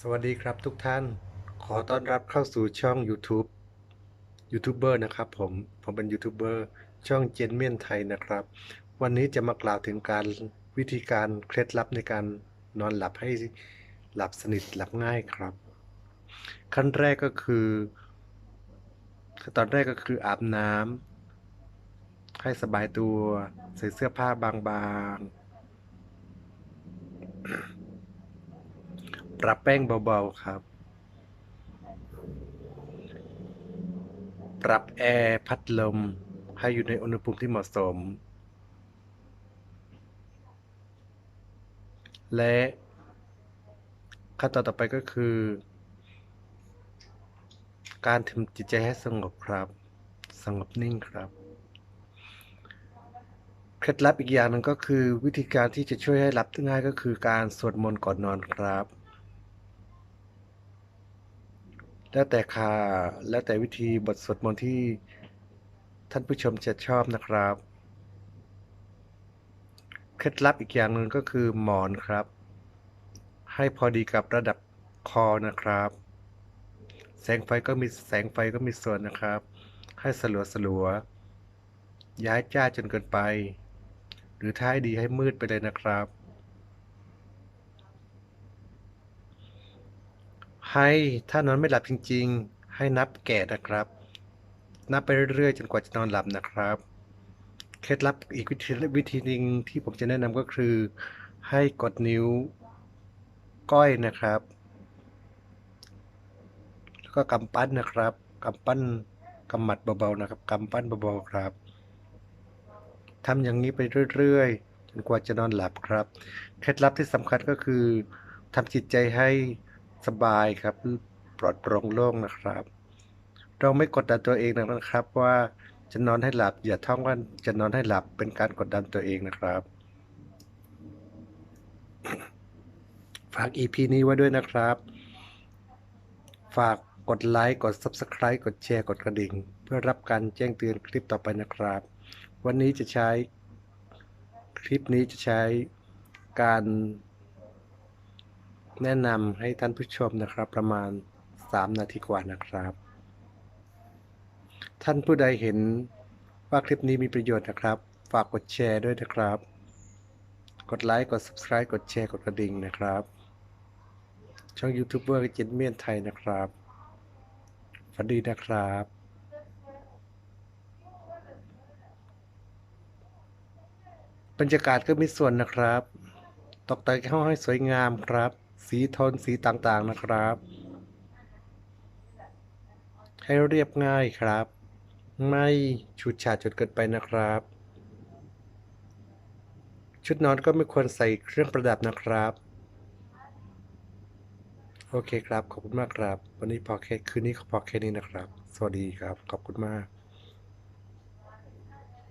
สวัสดีครับทุกท่าน ขอต้อนรับเข้าสู่ช่อง YouTube ยูทูบเบอร์นะครับผม ผมเป็นยูทูบเบอร์ช่องเจนเมียนไทยนะครับ วันนี้จะมากล่าวถึงการวิธีการเคล็ดลับในการนอนหลับให้หลับสนิทหลับง่ายครับ ขั้นแรกก็คือ ตอนแรกก็คืออาบน้ำให้สบายตัว ใส่เสื้อผ้าบางๆ ปรับแป้งเบาๆครับ ปรับแอร์พัดลม ให้อยู่ในอุณหภูมิที่เหมาะสม และขั้นตอนต่อไปก็คือ การทำจิตใจให้สงบครับ สงบนิ่งครับ เคล็ดลับอีกอย่างหนึ่งก็คือวิธีการที่จะช่วยให้หลับง่ายก็คือการสวดมนต์ก่อนนอนครับ แล้วแต่ค่ะ แล้วแต่วิธีบทสวดมนต์ที่ท่านผู้ชมจะชอบนะครับ เคล็ดลับอีกอย่างหนึ่งก็คือหมอนครับ ให้พอดีกับระดับคอนะครับ แสงไฟก็มีแสงไฟก็มีส่วนนะครับ ให้สลัวสลัวย้ายจ้าจนเกินไป หรือท้ายดีให้มืดไปเลยนะครับ ให้ถ้านอนไม่หลับจริง ๆ ให้นับแกะนะครับ นับไปเรื่อยๆ จนกว่าจะนอนหลับนะครับ เคล็ดลับอีกวิธีวิธีหนึ่งที่ผมจะแนะนำก็คือ ให้กดนิ้วก้อยนะครับ แล้วก็กำปั้นนะครับกำปั้นกำหมัดเบาๆนะครับกำปั้นเบาๆครับทำอย่างนี้ไปเรื่อยๆ จนกว่าจะนอนหลับครับ เคล็ดลับที่สำคัญก็คือทำจิตใจให้ สบายครับ ปลอดโปร่งโล่งนะครับ เราไม่กดดันตัวเองนะครับ ว่าจะนอนให้หลับ อย่าท่องว่าจะนอนให้หลับเป็นการกดดันตัวเองนะครับ ฝาก EP นี้ไว้ด้วยนะครับ ฝากกดไลค์กด Subscribe กดแชร์กดกระดิ่ง เพื่อรับการแจ้งเตือนคลิปต่อไปนะครับ วันนี้จะใช้คลิปนี้จะใช้การ แนะนำให้ท่านผู้ชมนะครับ ประมาณ 3 นาทีกว่านะครับ ท่านผู้ใดเห็นว่าคลิปนี้มีประโยชน์นะครับ ฝากกดแชร์ด้วยนะครับ กดไลค์กด Subscribe กดแชร์กดกระดิ่งนะครับ ช่องยูทูบเบอร์เจนเมียนไทยนะครับฝันดีนะครับบรรยากาศก็มีส่วนนะครับ ตกแต่งห้องให้สวยงามครับ สีโทนสีต่างๆนะครับ ให้เรียบง่ายครับ ไม่ฉูดฉาดจนเกินไปนะครับ ชุดนอนก็ไม่ควรใส่เครื่องประดับนะครับ โอเคครับ ขอบคุณมากครับ วันนี้พอแค่คืนนี้ก็พอแค่นี้นะครับ สวัสดีครับ ขอบคุณมาก